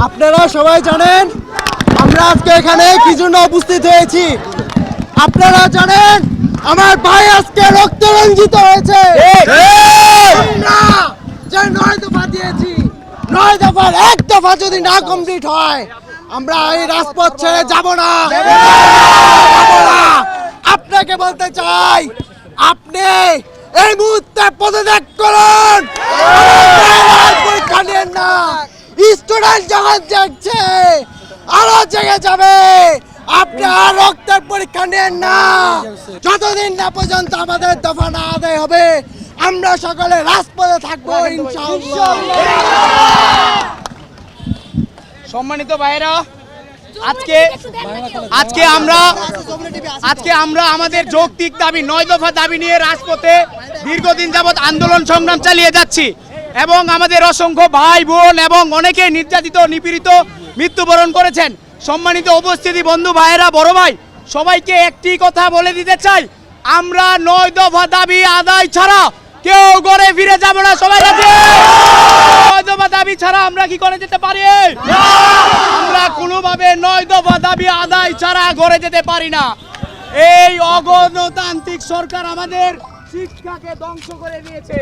আপনারা সবাই জানেন আমরা আজকে এখানে কি জন্য উপস্থিত হয়েছি? আপনারা জানেন আমার ভাই আজকে রক্ত রঞ্জিত হয়েছে যে নয় দফা দিয়েছি নয় দফার এক দফা যদি না কমপ্লিট হয় আমরা এই রাজপথ ছেড়ে যাব যাব না। আপনাকে বলতে চাই আপনি এই মুহূর্তে পদত্যাগ করুন আর পরীক্ষা নিয়েন না স্টুডেন্ট যখন জাগছে আরও জেগে যাবে। আপনি আর রক্তের পরীক্ষা নেন না। যতদিন না পর্যন্ত আমাদের দফা না আদায় হবে আমরা সকলে রাজপথে থাকব ইনশাআল্লাহ। সম্মানিত ভাইরা আজকে আজকে আমরা আজকে আমরা আমাদের যৌক্তিক দাবি নয় দফা দাবি নিয়ে রাজপথে দীর্ঘদিন যাবৎ আন্দোলন সংগ্রাম চালিয়ে যাচ্ছি। এবং আমাদের অসংখ্য ভাই বোন এবং অনেকে নির্যাতিত, নিপীড়িত মৃত্যুবরণ করেছেন। সম্মানিত উপস্থিতি বন্ধু ভাইয়েরা, বড় ভাই, সবাইকে একটি কথা বলে দিতে চাই। আমরা নয় দফা দাবি আদায় ছাড়া কেউ ঘরে ফিরে যাব না, সবাই আছে নয় দফা দাবি ছাড়া আমরা কি করে যেতে পারি? আমরা কোনোভাবে নয় দফা দাবি আদায় ছাড়া ঘরে যেতে পারি না। এই অগণতান্ত্রিক সরকার আমাদের শিক্ষাকে ধ্বংস করে দিয়েছে।